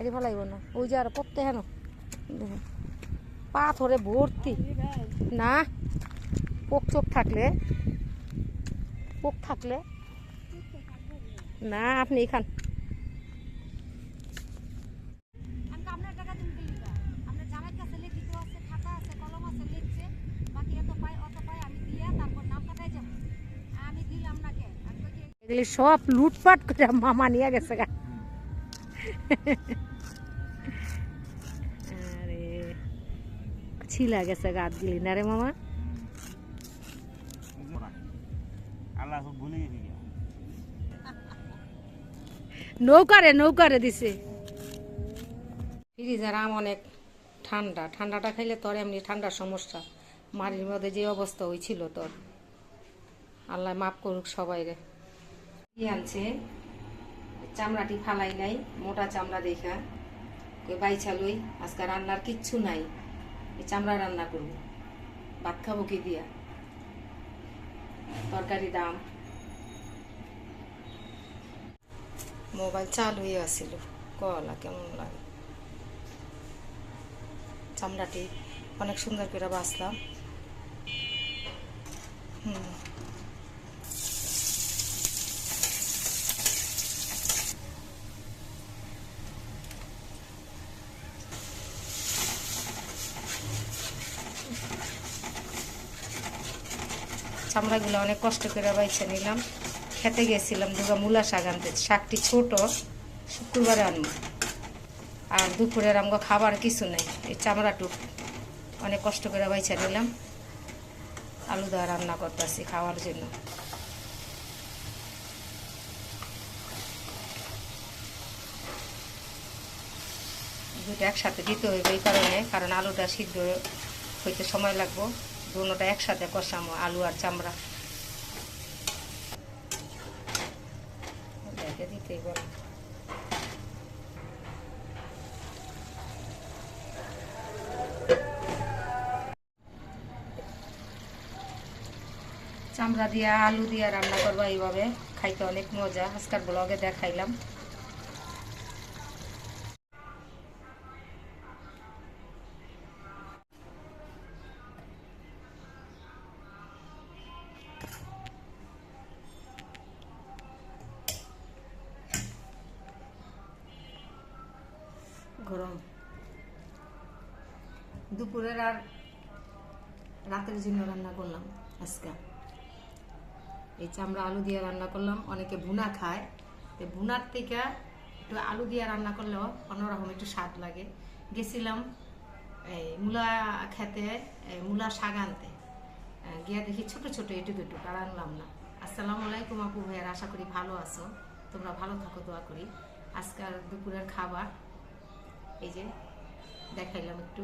এটি ফেলাইব না। ওই যে আর পড়তে হেন পাথরে ভর্তি। না। পোক চোখ থাকলে। পোক থাকলে। না আপনি এখান। আমি আপনার টাকা দিন দিলি না আপনার জামাইয়ের কাছে লিখিত আছে খাতা আছে কলম আছে লিখছে। বাকি এত পাই অত পাই আমি দিয়া তারপর নাম কাটাই আমি দিলাম না কে? আমি কই কি? এগুলি সব লুটপাট করে মামা নিয়ে গেছে গা। ছিলা গেছে গাছ গিলি না রে মামা? আল্লাহ সব ভুলে গেছি গিয়া। নৌকারে নৌকারে দিছে। ফ্রিজের আম অনেক ঠান্ডা। ঠান্ডাটা খাইলে তোর এমনি ঠান্ডার সমস্যা। মারির মধ্যে যে অবস্থা হয়েছিল তোর। আল্লাহ মাফ করুক সবাই রে। কি আনছে? চামড়াটি ফালাই নাই মোটা চামড়া দেখা। কই বাইছা লই আজকে রান্নার কিচ্ছু নাই। এই চামড়া রান্না করব। ভাত খাব কি দিয়া? তরকারি দাম। মোবাইল চালু হয়ে আসছিল কলা কেমন লাগে? চামড়াটি অনেক সুন্দর করে বাঁচলাম। হুম। চামড়াগুলো অনেক কষ্ট করে বাইছে নিলাম। খেতে গেছিলাম দুগা মূলা শাক আনতে। শাকটি ছোট, শুক্রবারে আনব। আর দুপুরের আমগো খাবার কিছু নেই, এই চামড়াটুক। অনেক কষ্ট করে বাইছে নিলাম। আলু দেওয়া রান্না করতেছি খাওয়ার জন্য। দুটো একসাথে দিতে হইবে এই কারণে, কারণ আলুটা সিদ্ধ হইতে সময় লাগবো। দুটোটা একসাথে কষামো, আলু আর চামড়া। দেখে দিতেই বলো। চামড়া দিয়া, আলু দিয়া রান্না করব এইভাবে। খাইতে অনেক মজা। আজকাল ব্লগে দেখাইলাম। গরম। দুপুরের আর রাতের জন্য রান্না করলাম আজকে। এই চামড়া আলু দিয়ে রান্না করলাম, অনেকে ভুনা খায়। তো ভুনার থেকে একটু আলু দিয়ে রান্না করলেও অন্যরকম একটু স্বাদ লাগে। গেছিলাম, এই মূলা খেতে মূলা শাক আনতে। গিয়া দেখি ছোট ছোট এটু দুটো আর আনলাম না। আসসালামু আলাইকুম আপু ভাইয়ার, আশা করি ভালো আছো। তোমরা ভালো থাকো, দোয়া করি। আজকাল দুপুরের খাবার এই যে দেখাইলাম একটু।